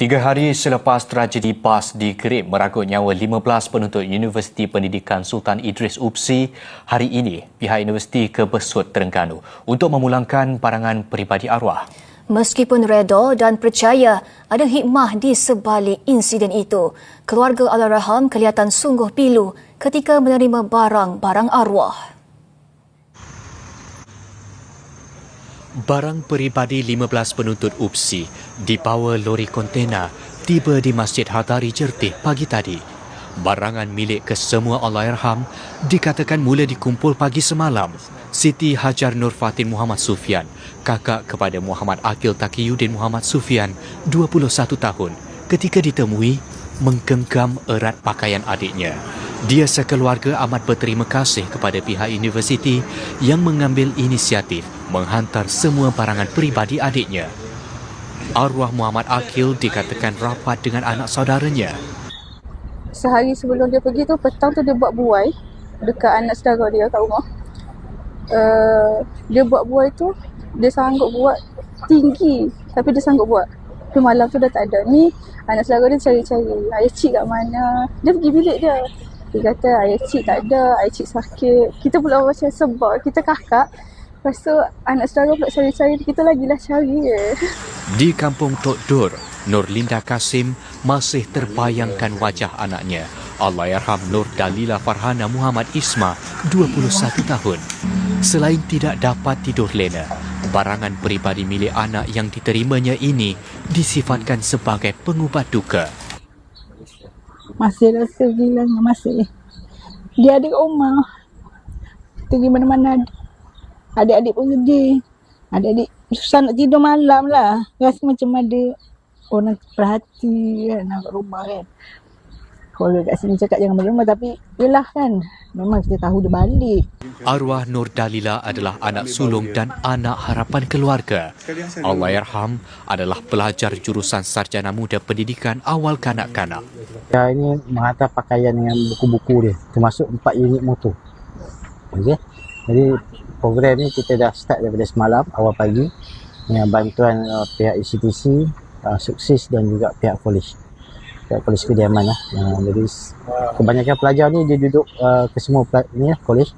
Tiga hari selepas tragedi bas di Gerib meragut nyawa 15 penuntut Universiti Pendidikan Sultan Idris UPSI, hari ini pihak Universiti ke Besut Terengganu untuk memulangkan barangan peribadi arwah. Meskipun reda dan percaya ada hikmah di sebalik insiden itu, keluarga Allahyarham kelihatan sungguh pilu ketika menerima barang-barang arwah. Barang peribadi 15 penuntut UPSI dibawa lori kontena tiba di Masjid Hatari Jertih pagi tadi. Barangan milik kesemua Allahyarham dikatakan mula dikumpul pagi semalam. Siti Hajar Nur Fatin Muhammad Sufian, kakak kepada Muhammad Akil Taqiyuddin Muhammad Sufian, 21 tahun, ketika ditemui menggenggam erat pakaian adiknya. Dia sekeluarga amat berterima kasih kepada pihak universiti yang mengambil inisiatif menghantar semua barangan peribadi adiknya. Arwah Muhammad Akil dikatakan rapat dengan anak saudaranya. Sehari sebelum dia pergi tu, petang tu dia buat buai dekat anak saudara dia kat rumah. Uh, dia buat buai tu, dia sanggup buat tinggi tapi dia sanggup buat. Tapi malam tu dah tak ada. Ni anak saudara dia cari-cari. Ayah cik kat mana? Dia pergi bilik dia. Dia kata ayah cik tak ada, ayah cik sakit. Kita pula macam sebab kita kakak. Lepas tu anak saudara pula cari-cari, kita lagilah cari je. Di kampung Tok Dur, Nurlinda Kasim masih terbayangkan wajah anaknya. Allahyarham Nur Dalila Farhana Muhammad Isma, 21 tahun. Selain tidak dapat tidur lena, barangan peribadi milik anak yang diterimanya ini disifatkan sebagai pengubat duka. Masih rasa gila masih. Dia ada kat rumah. Pergi mana-mana. Adik-adik pun sedih. Adik-adik susah nak tidur malam lah. Rasa macam ada orang perhati kan nak rumah kan. Kalau kat sini cakap jangan balik rumah tapi yelah kan. Memang kita tahu dia balik. Arwah Nur Dalila adalah anak sulung dan anak harapan keluarga. Allahyarham adalah pelajar jurusan Sarjana Muda Pendidikan Awal Kanak-Kanak. Ya, ini menghantar pakaian dengan buku-buku dia, termasuk empat unit motor. Okey. Jadi program ni kita dah start daripada semalam awal pagi dengan bantuan uh, pihak institusi, uh, sukses dan juga pihak polis. Pihak polis kediaman lah. Uh, jadi kebanyakan pelajar ni dia duduk uh, ke semua ni lah, kolej.